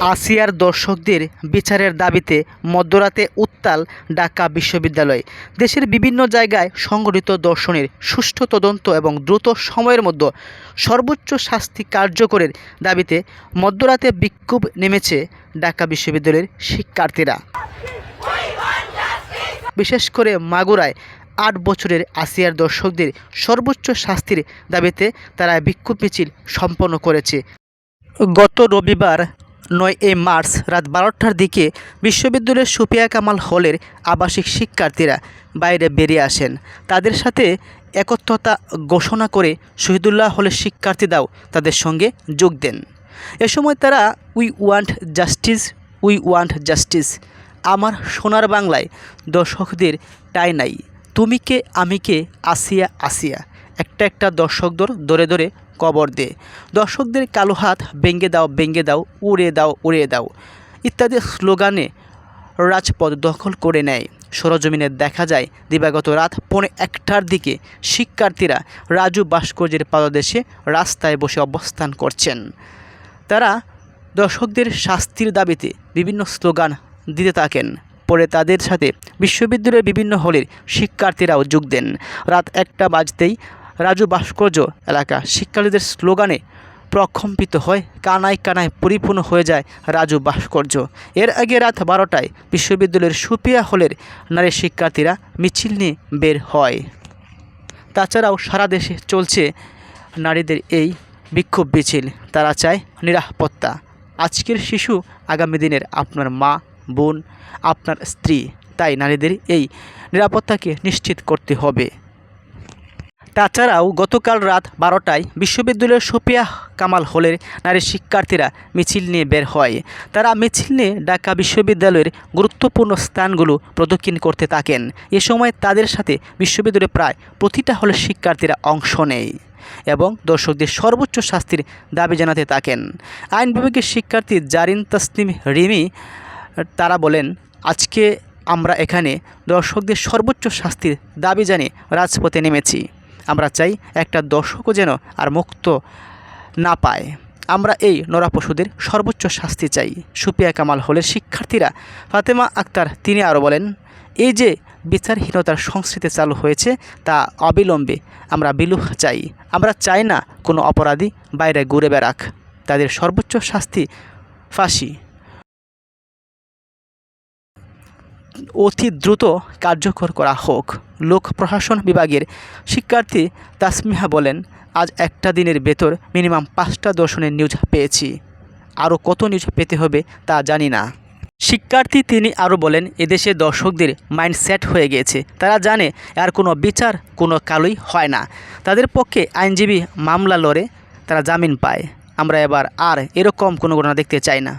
আসিয়ার দর্শকদের বিচারের দাবিতে মধ্যরাতে উত্তাল ঢাকা বিশ্ববিদ্যালয়। দেশের বিভিন্ন জায়গায় সংগঠিত দর্শনের সুষ্ঠু তদন্ত এবং দ্রুত সময়ের মধ্যে সর্বোচ্চ শাস্তি কার্যকরের দাবিতে মধ্যরাতে বিক্ষোভ নেমেছে ঢাকা বিশ্ববিদ্যালয়ের শিক্ষার্থীরা। বিশেষ করে মাগুরায় আট বছরের আসিয়ার দর্শকদের সর্বোচ্চ শাস্তির দাবিতে তারা বিক্ষোভ মিছিল সম্পন্ন করেছে। গত রবিবার নয় এ মার্চ রাত বারোটার দিকে বিশ্ববিদ্যালয়ের সুপিয়া কামাল হলের আবাসিক শিক্ষার্থীরা বাইরে বেরিয়ে আসেন। তাদের সাথে একত্রতা ঘোষণা করে শহীদুল্লাহ হলের শিক্ষার্থীরাও তাদের সঙ্গে যোগ দেন। এ সময় তারা, we want justice, we want justice. আমার সোনার বাংলায় দর্শকদের টাই নাই। তুমি কে, আমি কে, আসিয়া আসিয়া। একটা একটা দর্শকদের দরে দরে কবর দে। দর্শকদের কালো হাত বেঙ্গে দাও বেঙ্গে দাও, উড়ে দাও উড়িয়ে দাও ইত্যাদি স্লোগানে রাজপথ দখল করে নেয়। সরজমিনে দেখা যায়, দিবাগত রাত পৌনে একটার দিকে শিক্ষার্থীরা রাজু ভাস্কর্যের পাদদেশে রাস্তায় বসে অবস্থান করছেন। তারা দর্শকদের শাস্তির দাবিতে বিভিন্ন স্লোগান দিতে থাকেন। পরে তাদের সাথে বিশ্ববিদ্যালয়ের বিভিন্ন হলের শিক্ষার্থীরাও যোগ দেন। রাত একটা বাজতেই রাজু ভাস্কর্য এলাকা। শিক্ষার্থীদের স্লোগানে প্রকম্পিত হয়, কানায় কানায় পরিপূর্ণ হয়ে যায় রাজু ভাস্কর্য। এর আগে রাত বারোটায় বিশ্ববিদ্যালয়ের সুপিয়া হলের নারী শিক্ষার্থীরা মিছিল নিয়ে বের হয়। তাছাড়াও সারা দেশে চলছে নারীদের এই বিক্ষোভ মিছিল। তারা চায় নিরাপত্তা। আজকের শিশু আগামী দিনের আপনার মা, বোন, আপনার স্ত্রী। তাই নারীদের এই নিরাপত্তাকে নিশ্চিত করতে হবে। তাছাড়াও গতকাল রাত বারোটায় বিশ্ববিদ্যালয়ের সোপিয়া কামাল হলের নারী শিক্ষার্থীরা মিছিল নিয়ে বের হয়। তারা মিছিল নিয়ে ঢাকা বিশ্ববিদ্যালয়ের গুরুত্বপূর্ণ স্থানগুলো প্রদক্ষিণ করতে থাকেন। এ সময় তাদের সাথে বিশ্ববিদ্যালয়ে প্রায় প্রতিটা হলের শিক্ষার্থীরা অংশ নেয় এবং দর্শকদের সর্বোচ্চ শাস্তির দাবি জানাতে থাকেন। আইন বিভাগের শিক্ষার্থী জারিন তসলিম রিমি, তারা বলেন, আজকে আমরা এখানে দর্শকদের সর্বোচ্চ শাস্তির দাবি জানিয়ে রাজপথে নেমেছি। আমরা চাই একটা দর্শকও যেন আর মুক্ত না পায়। আমরা এই নরাপশুদের সর্বোচ্চ শাস্তি চাই। সুপিয়া কামাল হলের শিক্ষার্থীরা ফাতেমা আক্তার তিনি আরও বলেন, এই যে বিচারহীনতার সংস্কৃতি চালু হয়েছে তা অবিলম্বে আমরা বিলুপ চাই। আমরা চাই না কোনো অপরাধী বাইরে ঘুরে বেড়াক। তাদের সর্বোচ্চ শাস্তি ফাঁসি। অতি দ্রুত কার্যকর করা হোক, লোক প্রশাসন বিভাগের শিক্ষার্থী তাসমিহা বলেন, আজ একটা দিনের ভেতর মিনিমাম পাঁচটা দর্শনের নিউজ পেয়েছি। আরও কত নিউজ পেতে হবে তা জানি না। শিক্ষার্থী তিনি আরও বলেন, এদেশে দর্শকদের মাইন্ড সেট হয়ে গিয়েছে। তারা জানে, আর কোনো বিচার কোনো কালই হয় না। তাদের পক্ষে আইনজীবী মামলা লড়ে, তারা জামিন পায়। আমরা এবার আর এরকম কোনো ঘটনা দেখতে চাই না।